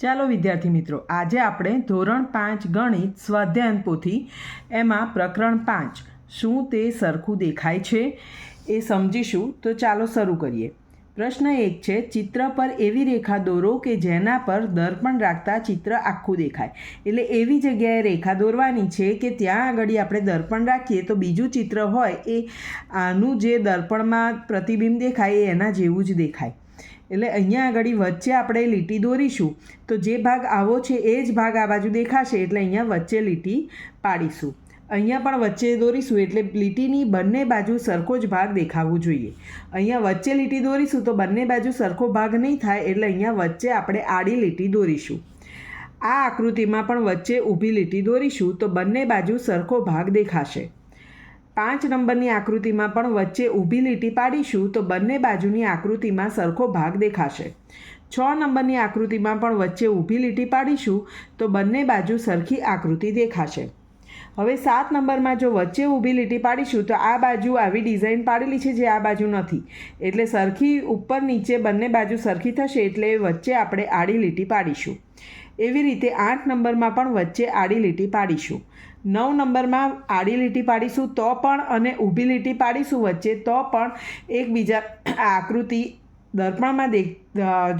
ચાલો વિદ્યાર્થી મિત્રો, આજે આપણે ધોરણ પાંચ ગણિત સ્વાધ્યાયન પોથી, એમાં પ્રકરણ પાંચ, શું તે સરખું દેખાય છે એ સમજીશું. તો ચાલો શરૂ કરીએ. પ્રશ્ન એક છે, ચિત્ર પર એવી રેખા દોરો કે જેના પર દર્પણ રાખતા ચિત્ર આખું દેખાય. એટલે એવી જગ્યાએ રેખા દોરવાની છે કે ત્યાં આગળ આપણે દર્પણ રાખીએ તો બીજું ચિત્ર હોય એ આનું જે દર્પણમાં પ્રતિબિંબ દેખાય એ એના જેવું જ દેખાય. એટલે અહીંયા આગળ વચ્ચે આપણે લીટી દોરીશું. તો જે ભાગ આવો છે, એ જ ભાગ આ બાજુ દેખાશે, એટલે અહીંયા વચ્ચે લીટી પાડીશું. અહીંયા પણ વચ્ચે દોરીશું, એટલે લીટીની બંને બાજુ સરખો જ ભાગ દેખાવું જોઈએ. અહીંયા વચ્ચે લીટી દોરીશું, તો બંને બાજુ સરખો ભાગ નહીં થાય, એટલે અહીંયા વચ્ચે આપણે આડી લીટી દોરીશું. આ આકૃતિમાં પણ વચ્ચે ઊભી લીટી દોરીશું, તો બંને બાજુ સરખો ભાગ દેખાશે. પાંચ નંબરની આકૃતિમાં પણ વચ્ચે ઊભી લીટી પાડીશું તો બંને બાજુની આકૃતિમાં સરખો ભાગ દેખાશે. છ નંબરની આકૃતિમાં પણ વચ્ચે ઊભી લીટી પાડીશું તો બંને બાજુ સરખી આકૃતિ દેખાશે. હવે સાત નંબરમાં જો વચ્ચે ઊભી લીટી પાડીશું તો આ બાજુ આવી ડિઝાઇન પાડેલી છે જે આ બાજુ નથી. એટલે સરખી ઉપર નીચે બંને બાજુ સરખી થશે એટલે વચ્ચે આપણે આડી લીટી પાડીશું. એવી રીતે આઠ નંબરમાં પણ વચ્ચે આડી લીટી પાડીશું. નવ નંબરમાં આડી લીટી પાડીશું તો પણ અને ઊભી લીટી પાડીશું વચ્ચે તો પણ એકબીજા આકૃતિ દર્પણમાં દેખ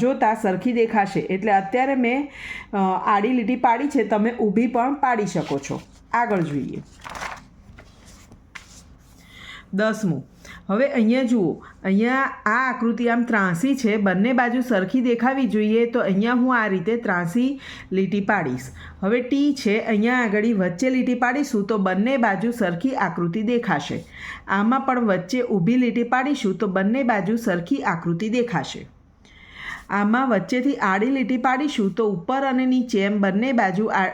જોતાં સરખી દેખાશે. એટલે અત્યારે મેં આડી લીટી પાડી છે, તમે ઊભી પણ પાડી શકો છો. આગળ જોઈએ. દસમું. હવે અહીંયા જુઓ, અહીંયા આ આકૃતિ આમ ત્રાંસી છે, બંને બાજુ સરખી દેખાવી જોઈએ તો અહીંયા હું આ રીતે ત્રાંસી લીટી પાડીશ. હવે ટી છે, અહીંયા આગળ વચ્ચે લીટી પાડીશું તો બંને બાજુ સરખી આકૃતિ દેખાશે. આમાં પણ વચ્ચે ઊભી લીટી પાડીશું તો બંને બાજુ સરખી આકૃતિ દેખાશે. આમાં વચ્ચેથી આડી લીટી પાડીશું તો ઉપર અને નીચે એમ બંને બાજુ આ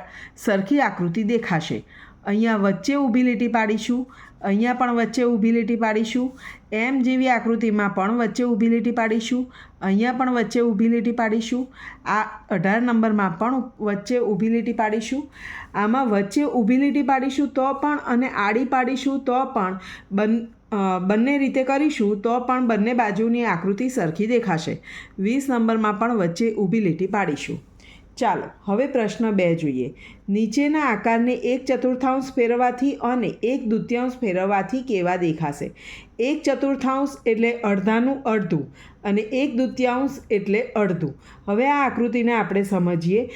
સરખી આકૃતિ દેખાશે. અહીંયા વચ્ચે ઊભી લીટી પાડીશું અહીંયા પણ વચ્ચે ઊભી લીટી પાડીશું. એમ જેવી આકૃતિમાં પણ વચ્ચે ઊભી લીટી પાડીશું. અહીંયા પણ વચ્ચે ઊભી લીટી પાડીશું. આ અઢાર નંબરમાં પણ વચ્ચે ઊભી લીટી પાડીશું. આમાં વચ્ચે ઊભી લીટી પાડીશું તો પણ અને આડી પાડીશું તો પણ. બન બંને રીતે કરીશું તો પણ બંને બાજુની આકૃતિ સરખી દેખાશે. વીસ નંબરમાં પણ વચ્ચે ઊભી લીટી પાડીશું. ચાલો, હવે પ્રશ્ન બે જોઈએ. નીચેના આકારને એક ચતુર્થાંશ ફેરવવાથી અને એક દૂત્યાંશ ફેરવવાથી કેવા દેખાશે? એક ચતુર્થાંશ એટલે અડધાનું અડધું અને એક દૂત્યાંશ એટલે અડધું. હવે આ આકૃતિને આપણે સમજીએ.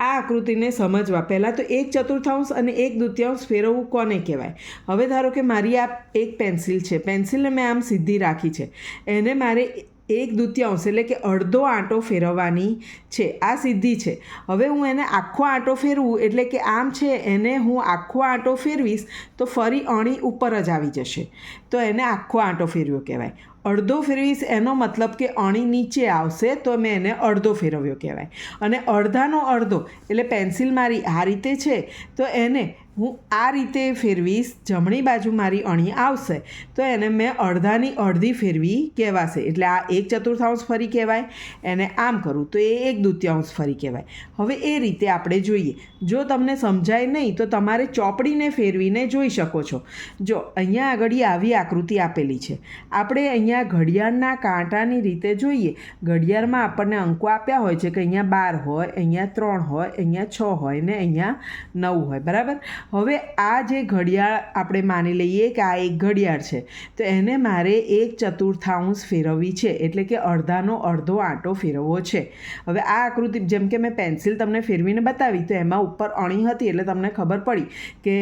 આ આકૃતિને સમજવા. પહેલાં તો એક ચતુર્થાંશ અને એક દૂત્યાંશ ફેરવવું કોને કહેવાય? હવે ધારો કે મારી આ એક પેન્સિલ છે. પેન્સિલને મેં આમ સીધી રાખી છે. એને મારે એક દૂત્યાંશ એટલે કે અડધો આંટો ફેરવવાની છે. આ સિદ્ધિ છે. હવે હું એને આખો આંટો ફેરવું એટલે કે આમ છે, એને હું આખો આંટો ફેરવીશ તો ફરી અણી ઉપર જ આવી જશે. તો એને આખો આંટો ફેરવ્યો કહેવાય. અડધો ફેરવીશ એનો મતલબ કે અણી નીચે આવશે તો મેં એને અડધો ફેરવ્યો કહેવાય. અને અડધાનો અડધો એટલે પેન્સિલ મારી આ રીતે છે તો એને હું આ રીતે ફેરવીશ, જમણી બાજુ મારી અણી આવશે. તો એને મેં અડધાની અડધી ફેરવી કહેવાશે. એટલે આ એક ચતુર્થાંશ ફરી કહેવાય, એને આમ કરું તો એ એક દ્વિતીયાંશ ફરી કહેવાય. હવે એ રીતે આપણે જોઈએ. જો તમને સમજાય નહીં, તો તમારે ચોપડીને ફેરવીને જોઈ શકો છો. જો, અહીંયા આગળ આવી આકૃતિ આપેલી છે. આપણે અહીંયા ઘડિયાળના કાંટાની રીતે જોઈએ. ઘડિયાળમાં આપણને અંકો આપ્યા હોય છે કે અહીંયા બાર હોય, અહીંયા ત્રણ હોય, અહીંયા છ હોય ને અહીંયા નવ હોય. બરાબર? હવે આ જે ઘડિયાળ આપણે માની લઈએ કે આ એક ઘડિયાળ છે, તો એને મારે એક ચતુર્થાંશ ફેરવવી છે, એટલે કે અડધાનો અડધો આંટો ફેરવવો છે. હવે આ આકૃતિ, જેમ કે મેં પેન્સિલ તમને ફેરવીને બતાવી, તો એમાં ઉપર અણી હતી એટલે તમને ખબર પડી કે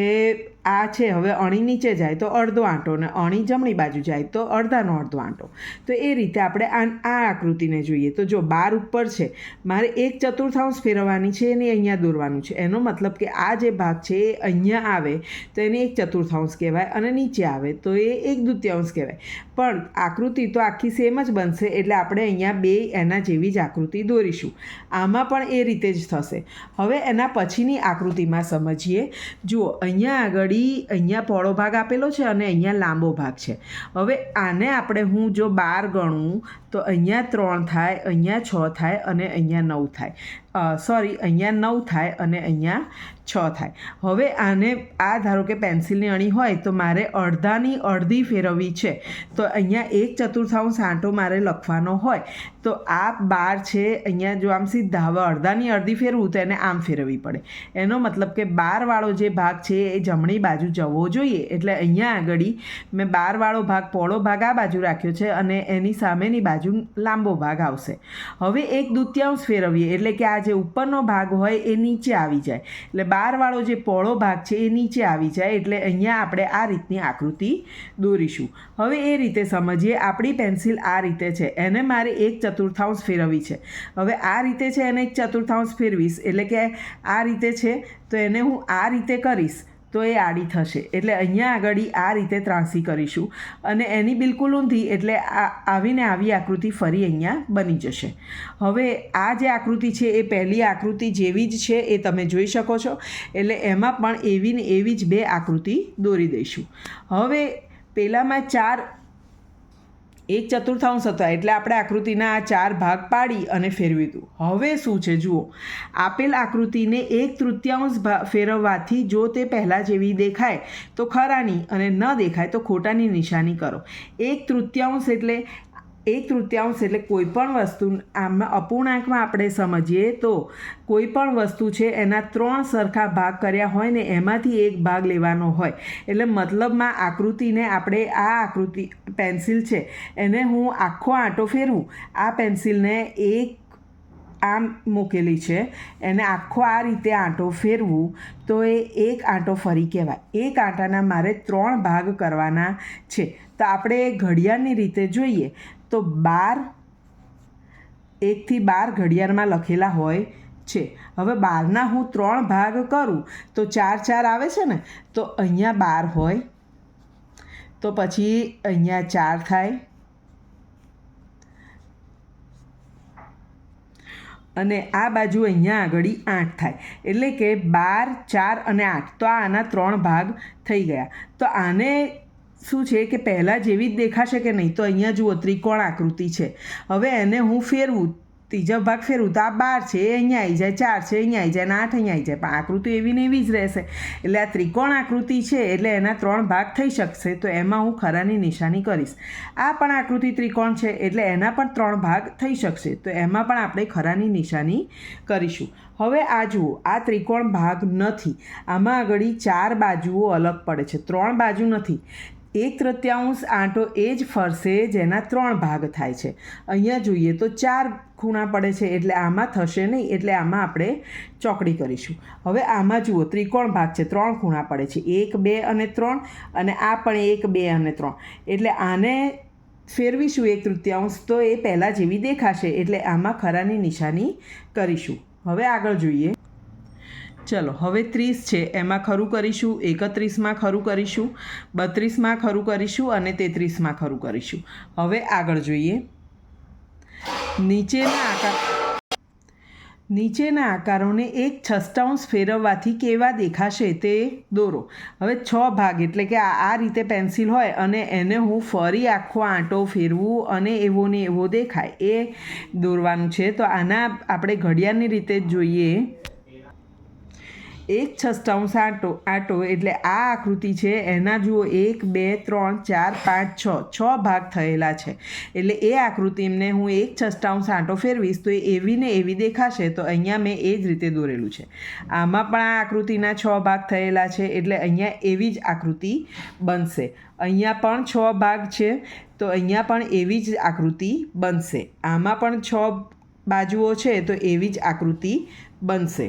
આ છે, હવે અણી નીચે જાય તો અડધો આંટો ને અણી જમણી બાજુ જાય તો અડધાનો અડધો આંટો. તો એ રીતે આપણે આ આ આકૃતિને જોઈએ. તો જો બાર ઉપર છે, મારે એક ચતુર્થાંશ ફેરવવાની છે એને અહીંયા દોરવાનું છે. એનો મતલબ કે આ જે ભાગ છે એ અહીંયા આવે, તો એને એક ચતુર્થાંશ કહેવાય અને નીચે આવે, તો એ એક દ્વિતીયાંશ કહેવાય. પણ આકૃતિ તો આખી સેમ જ બનશે, એટલે આપણે અહીંયા બે એના જેવી જ આકૃતિ દોરીશું. આમાં પણ એ રીતે જ થશે. હવે એના પછીની આકૃતિમાં સમજીએ. જુઓ, અહીંયા આગળ અહીંયા પહોળો ભાગ આપેલો છે અને અહીંયા લાંબો ભાગ છે. હવે આને આપણે હું જો બાર ગણું તો અહીંયા ત્રણ થાય, અહીંયા છ થાય અને અહીંયા નવ થાય. સોરી અહીંયા નવ થાય અને અહીંયા છ થાય. હવે આને, આ ધારો કે પેન્સિલની અણી હોય તો મારે અડધાની અડધી ફેરવવી છે. તો અહીંયા એક ચતુર્થાંશ આંટો મારે લખવાનો હોય. તો આ બાર છે, અહીંયા જો આમ સીધા, હવે અડધાની અડધી ફેરવું તો એને આમ ફેરવવી પડે. એનો મતલબ કે બારવાળો જે ભાગ છે એ જમણી બાજુ જવો જોઈએ. એટલે અહીંયા આગળ મેં બારવાળો ભાગ પોળો ભાગ આ બાજુ રાખ્યો છે અને એની સામેની બાજુ લાંબો ભાગ આવશે. હવે એક દૂત્યાંશ ફેરવીએ. એટલે કે આ જે ઉપરનો ભાગ હોય એ નીચે આવી જાય. એટલે બારવાળો જે પહોળો ભાગ છે એ નીચે આવી જાય, એટલે અહીંયા આપણે આ રીતની આકૃતિ દોરીશું. હવે એ રીતે સમજીએ, આપણી પેન્સિલ આ રીતે છે. એને મારે એક ચતુર્થાંશ ફેરવવી છે. હવે આ રીતે છે એને એક ચતુર્થાંશ ફેરવીશ, એટલે કે આ રીતે છે, તો એને હું આ રીતે કરીશ. તો એ આડી થશે. એટલે અહીંયા આગળ આ રીતે ત્રાંસી કરીશું. અને એની બિલકુલ ઊંધી એટલે આવીને આવી આકૃતિ ફરી અહીંયા બની જશે. હવે આ જે આકૃતિ છે, એ પહેલી આકૃતિ જેવી જ છે, એ તમે જોઈ શકો છો. એટલે એમાં પણ એવી ને એવી જ બે આકૃતિ દોરી દઈશું. હવે પહેલામાં ચાર એક ચતુર્થાંશ હતા એટલે આપણે આકૃતિના આ ચાર ભાગ પાડી અને ફેરવી દીધું. હવે શું છે, જુઓ. આપેલ આકૃતિને એક તૃતીયાંશ ફેરવવાથી જો તે પહેલાં જેવી દેખાય, તો ખરાની અને ન દેખાય તો ખોટાની નિશાની કરો. એક તૃતીયાંશ એટલે એક તૃતીયાંશ એટલે કોઈ પણ વસ્તુ આમાં અપૂર્ણાંકમાં આપણે સમજીએ તો કોઈ પણ વસ્તુ છે એના ત્રણ સરખા ભાગ કર્યા હોય ને એમાંથી એક ભાગ લેવાનો હોય. એટલે મતલબમાં આકૃતિને આપણે આ આકૃતિ પેન્સિલ છે એને હું આખો આંટો ફેરવું. આ પેન્સિલને એક આમ મૂકેલી છે. એને આખો આ રીતે આંટો ફેરવું તો એ એક આંટો ફરી કહેવાય. એક આંટાના મારે ત્રણ ભાગ કરવાના છે. તો આપણે ઘડિયાળની રીતે જોઈએ. તો બાર, એકથી બાર ઘડિયાળમાં લખેલા હોય છે. હવે બારના હું ત્રણ ભાગ કરું. તો ચાર ચાર આવે છે ને? તો અહીંયા બાર હોય. તો પછી અહીંયા ચાર થાય. અને આ બાજુ અહીંયા આગળ આઠ થાય. એટલે કે બાર, ચાર અને આઠ. તો આના ત્રણ ભાગ થઈ ગયા. તો આને શું છે કે પહેલાં જેવી જ દેખાશે કે નહીં? તો અહીંયા જુઓ, ત્રિકોણ આકૃતિ છે. હવે એને હું ફેરવું. ત્રીજો ભાગ ફેરવું. તો આ બાર છે, એ અહીંયા આવી જાય, ચાર છે અહીંયા આવી જાય અને આઠ અહીંયા આવી જાય. પણ આકૃતિ એવી ને એવી જ રહેશે. એટલે આ ત્રિકોણ આકૃતિ છે, એટલે એના ત્રણ ભાગ થઈ શકશે. તો એમાં હું ખરાની નિશાની કરીશ. આ પણ આકૃતિ ત્રિકોણ છે, એટલે એના પણ ત્રણ ભાગ થઈ શકશે. તો એમાં પણ આપણે ખરાની નિશાની કરીશું. હવે આ જુઓ, આ ત્રિકોણ ભાગ નથી. આમાં આગળ ચાર બાજુઓ અલગ પડે છે. ત્રણ બાજુ નથી. એક તૃતીયાંશ આંટો એ જ ફરશે જેના ત્રણ ભાગ થાય છે. અહીંયા જોઈએ તો ચાર ખૂણા પડે છે એટલે આમાં થશે નહીં, એટલે આમાં આપણે ચોકડી કરીશું. હવે આમાં જુઓ, ત્રિકોણ ભાગ છે, ત્રણ ખૂણા પડે છે. એક, બે અને ત્રણ અને આ પણ એક, બે અને ત્રણ. એટલે આને ફેરવીશું એક તૃતીયાંશ તો એ પહેલાં જેવી દેખાશે, એટલે આમાં ખરાની નિશાની કરીશું. હવે આગળ જોઈએ. ચલો, હવે ત્રીસ છે, એમાં ખરું કરીશું, એકત્રીસમાં ખરું કરીશું, બત્રીસમાં ખરું કરીશું અને તેત્રીસમાં ખરું કરીશું. હવે આગળ જોઈએ. નીચેના આકાર, નીચેના આકારોને એક છસ્ટાઉન્સ ફેરવવાથી કેવા દેખાશે તે દોરો. હવે છ ભાગ, એટલે કે આ આ રીતે પેન્સિલ હોય અને એને હું ફરી આખો આંટો ફેરવું અને એવો ને એવો દેખાય. એ દોરવાનું છે. તો આના આપણે ઘડિયાળની રીતે જ જોઈએ. એક છસ્ટાઉન્સ આંટો આંટો એટલે આ આકૃતિ છે, એના જુઓ, એક, બે, ત્રણ, ચાર, પાંચ, છ છ ભાગ થયેલા છે. એટલે એ આકૃતિને હું એક છસ્ટાઉન્સ આંટો ફેરવીશ, તો એ એવી ને એવી દેખાશે, તો અહીંયા મેં એ જ રીતે દોરેલું છે. આમાં પણ આ આકૃતિના છ ભાગ થયેલા છે, એટલે અહીંયા એવી જ આકૃતિ બનશે. અહીંયા પણ છ ભાગ છે, તો અહીંયા પણ એવી જ આકૃતિ બનશે. આમાં પણ છ બાજુઓ છે, તો એવી જ આકૃતિ બનશે.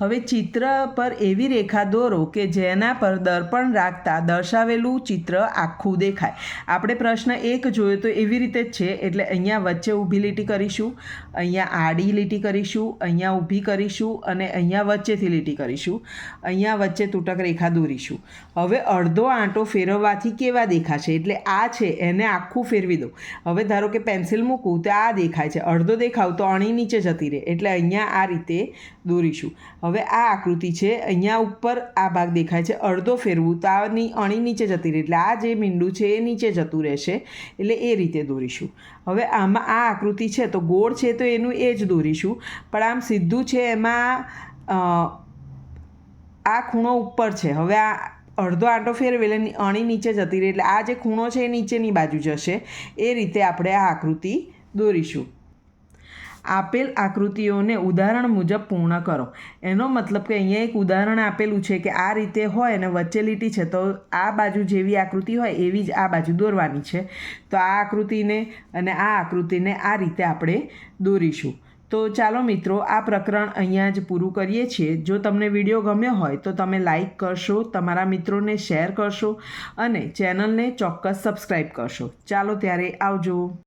હવે ચિત્ર પર એવી રેખા દોરો કે જેના પર દર્પણ રાખતા દર્શાવેલું ચિત્ર આખું દેખાય. આપણે પ્રશ્ન એક જોયો તો એવી રીતે જ છે, એટલે અહીંયા વચ્ચે ઊભી લીટી કરીશું, અહીંયા આડી લીટી કરીશું, અહીંયા ઊભી કરીશું અને અહીંયા વચ્ચેથી લીટી કરીશું, અહીંયા વચ્ચે તૂટક રેખા દોરીશું. હવે અડધો આંટો ફેરવવાથી કેવા દેખાશે? એટલે આ છે, એને આખું ફેરવી દો. હવે ધારો કે પેન્સિલ મૂકું તો આ દેખાય છે. અડધો દેખાવ તો અણી નીચે જતી રહે. એટલે અહીંયા આ રીતે દોરીશું. હવે આ આકૃતિ છે, અહીંયા ઉપર આ ભાગ દેખાય છે, અડધો ફેરવું, તો આની અણી નીચે જતી રહે, એટલે આ જે મીંડું છે એ નીચે જતું રહેશે, એટલે એ રીતે દોરીશું. હવે આમાં આ આકૃતિ છે, તો ગોળ છે તો એનું એ જ દોરીશું, પણ આમ સીધું છે એમાં આ ખૂણો ઉપર છે, હવે આ અડધો આંટો ફેરવે અણી નીચે જતી રહે, એટલે આ જે ખૂણો છે એ નીચેની બાજુ જશે, એ રીતે આપણે આ આકૃતિ દોરીશું. આપેલ આકૃતિઓને ઉદાહરણ મુજબ પૂર્ણ કરો. એનો મતલબ કે અહીંયા એક ઉદાહરણ આપેલું છે કે આ રીતે હોય અને વચ્ચે લીટી છે, તો આ બાજુ જેવી આકૃતિ હોય, એવી જ આ બાજુ દોરવાની છે. તો આ આકૃતિને અને આ આકૃતિને આ રીતે આપણે દોરીશું. તો ચાલો મિત્રો, આ પ્રકરણ અહીંયા જ પૂરું કરીએ છીએ. જો તમને વીડિયો ગમ્યો હોય, તો તમે લાઈક કરશો, તમારા મિત્રોને શેર કરશો અને ચેનલને ચોક્કસ સબસ્ક્રાઈબ કરશો. ચાલો ત્યારે આવજો.